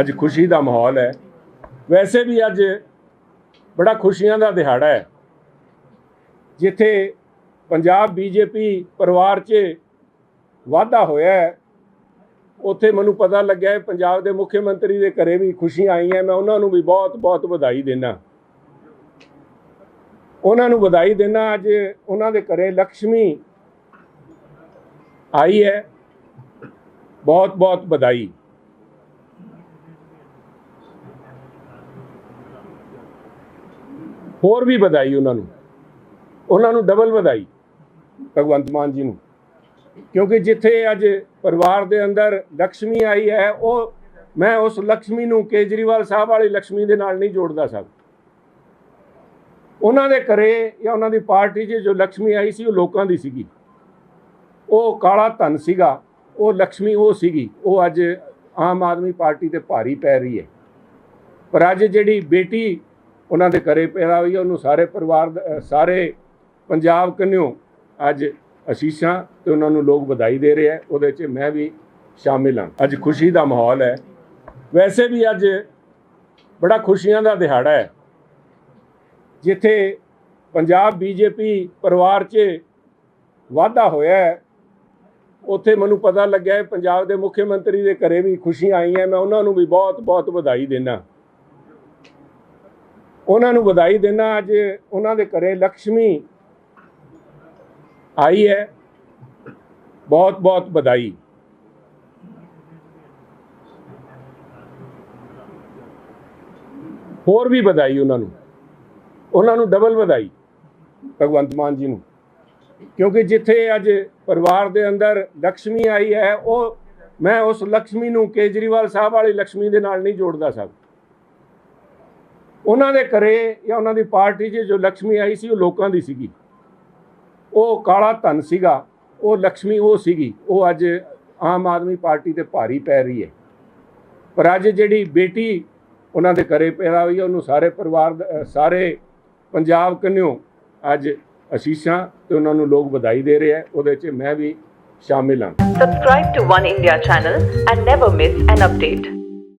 ਅੱਜ ਖੁਸ਼ੀ ਦਾ ਮਾਹੌਲ ਹੈ। ਵੈਸੇ ਵੀ ਅੱਜ ਬੜਾ ਖੁਸ਼ੀਆਂ ਦਾ ਦਿਹਾੜਾ ਹੈ। ਜਿੱਥੇ ਪੰਜਾਬ ਬੀਜੇਪੀ ਪਰਿਵਾਰ 'ਚ ਵਾਧਾ ਹੋਇਆ ਹੈ, ਉੱਥੇ ਮੈਨੂੰ ਪਤਾ ਲੱਗਿਆ ਪੰਜਾਬ ਦੇ ਮੁੱਖ ਮੰਤਰੀ ਦੇ ਘਰੇ ਵੀ ਖੁਸ਼ੀਆਂ ਆਈਆਂ ਮੈਂ ਉਹਨਾਂ ਨੂੰ ਵੀ ਬਹੁਤ ਬਹੁਤ ਵਧਾਈ ਦਿੰਦਾ ਉਹਨਾਂ ਨੂੰ ਵਧਾਈ ਦਿੰਦਾ ਅੱਜ ਉਹਨਾਂ ਦੇ ਘਰੇ ਲక్ష్ਮੀ ਆਈ ਹੈ। ਬਹੁਤ ਬਹੁਤ ਵਧਾਈ। ਹੋਰ ਵੀ ਵਧਾਈ ਉਹਨਾਂ ਨੂੰ। ਉਹਨਾਂ ਨੂੰ ਡਬਲ ਵਧਾਈ, ਭਗਵੰਤ ਮਾਨ ਜੀ ਨੂੰ। ਕਿਉਂਕਿ ਜਿੱਥੇ ਅੱਜ ਪਰਿਵਾਰ ਦੇ ਅੰਦਰ ਲక్ష్ਮੀ ਆਈ ਹੈ, ਉਹ ਮੈਂ ਉਸ ਲక్ష్ਮੀ ਨੂੰ ਕੇਜਰੀਵਾਲ ਸਾਹਿਬ ਵਾਲੀ ਲక్ష్ਮੀ ਦੇ ਨਾਲ ਨਹੀਂ ਜੋੜਦਾ ਸਾਹਿਬ ਉਹਨਾਂ ਦੇ ਘਰੇ ਜਾਂ ਉਹਨਾਂ ਦੀ ਪਾਰਟੀ 'ਚ ਜੋ ਲక్ష్ਮੀ ਆਈ ਸੀ, ਉਹ ਲੋਕਾਂ ਦੀ ਸੀਗੀ। ਉਹ ਕਾਲਾ ਧਨ ਸੀਗਾ, ਉਹ ਲక్ష్ਮੀ ਉਹ ਸੀਗੀ, ਉਹ ਅੱਜ ਆਮ ਆਦਮੀ ਪਾਰਟੀ ਤੇ ਭਾਰੀ ਪੈ ਰਹੀ ਹੈ। ਪਰ ਅੱਜ ਜਿਹੜੀ ਬੇਟੀ ਉਹਨਾਂ ਦੇ ਘਰੇ ਪੈਦਾ ਹੋਈ ਉਹਨੂੰ ਸਾਰੇ ਪਰਿਵਾਰ ਦਾ- ਸਾਰੇ ਪੰਜਾਬ ਕੰਨਿਓ ਅੱਜ ਅਸ਼ੀਸ਼ਾਂ ਤੇ ਉਹਨਾਂ ਨੂੰ ਲੋਕ ਵਧਾਈ ਦੇ ਰਹੇ ਹੈ ਉਹਦੇ 'ਚ ਮੈਂ ਵੀ ਸ਼ਾਮਿਲ ਹਾਂ। ਅੱਜ ਖੁਸ਼ੀ ਦਾ ਮਾਹੌਲ ਹੈ। ਵੈਸੇ ਵੀ ਅੱਜ ਬੜਾ ਖੁਸ਼ੀਆਂ ਦਾ ਦਿਹਾੜਾ ਹੈ। ਜਿੱਥੇ ਪੰਜਾਬ ਬੀਜੇਪੀ ਪਰਿਵਾਰ 'ਚ ਵਾਧਾ ਹੋਇਆ ਹੈ, ਉੱਥੇ ਮੈਨੂੰ ਪਤਾ ਲੱਗਿਆ ਹੈ, ਪੰਜਾਬ ਦੇ ਮੁੱਖ ਮੰਤਰੀ ਦੇ ਘਰੇ ਵੀ ਖੁਸ਼ੀਆਂ ਆਈਆਂ, ਮੈਂ ਉਹਨਾਂ ਨੂੰ ਵੀ ਬਹੁਤ ਬਹੁਤ ਵਧਾਈ ਦਿੰਦਾ। ਉਹਨਾਂ ਨੂੰ ਵਧਾਈ ਦਿੰਦਾ ਅੱਜ ਉਹਨਾਂ ਦੇ ਘਰੇ ਲక్ష్ਮੀ ਆਈ ਹੈ। ਬਹੁਤ ਬਹੁਤ ਵਧਾਈ। ਹੋਰ ਵੀ ਵਧਾਈ ਉਹਨਾਂ ਨੂੰ। ਉਹਨਾਂ ਨੂੰ ਡਬਲ ਵਧਾਈ, ਭਗਵੰਤ ਮਾਨ ਜੀ ਨੂੰ। ਕਿਉਂਕਿ ਜਿੱਥੇ ਅੱਜ ਪਰਿਵਾਰ ਦੇ ਅੰਦਰ ਲక్ష్ਮੀ ਆਈ ਹੈ, ਉਹ ਮੈਂ ਉਸ ਲక్ష్ਮੀ ਨੂੰ ਕੇਜਰੀਵਾਲ ਸਾਹਿਬ ਵਾਲੀ ਲక్ష్ਮੀ ਦੇ ਨਾਲ ਨਹੀਂ ਜੋੜਦਾ ਸਾਹਿਬ ਉਹਨਾਂ ਦੇ ਘਰੇ ਜਾਂ ਉਹਨਾਂ ਦੀ ਪਾਰਟੀ 'ਚ ਜੋ ਲక్ష్ਮੀ ਆਈ ਸੀ ਉਹ ਲੋਕਾਂ ਦੀ ਸੀਗੀ। ਉਹ ਕਾਲਾ ਧਨ ਸੀਗਾ, ਉਹ ਲక్ష్ਮੀ ਉਹ ਸੀਗੀ, ਉਹ ਅੱਜ ਆਮ ਆਦਮੀ ਪਾਰਟੀ ਤੇ ਭਾਰੀ ਪੈ ਰਹੀ ਹੈ। ਪਰ ਅੱਜ ਜਿਹੜੀ ਬੇਟੀ ਉਹਨਾਂ ਦੇ ਘਰੇ ਪੈਦਾ ਹੋਈ ਉਹਨੂੰ ਸਾਰੇ ਪਰਿਵਾਰ ਸਾਰੇ ਪੰਜਾਬ ਕੰਨਿਓ ਅੱਜ ਅਸੀਸਾਂ ਤੇ ਉਹਨਾਂ ਨੂੰ ਲੋਕ ਵਧਾਈ ਦੇ ਰਹੇ ਆ ਉਹਦੇ 'ਚ ਮੈਂ ਵੀ ਸ਼ਾਮਿਲ ਹਾਂ। Subscribe to one India channel and never miss an update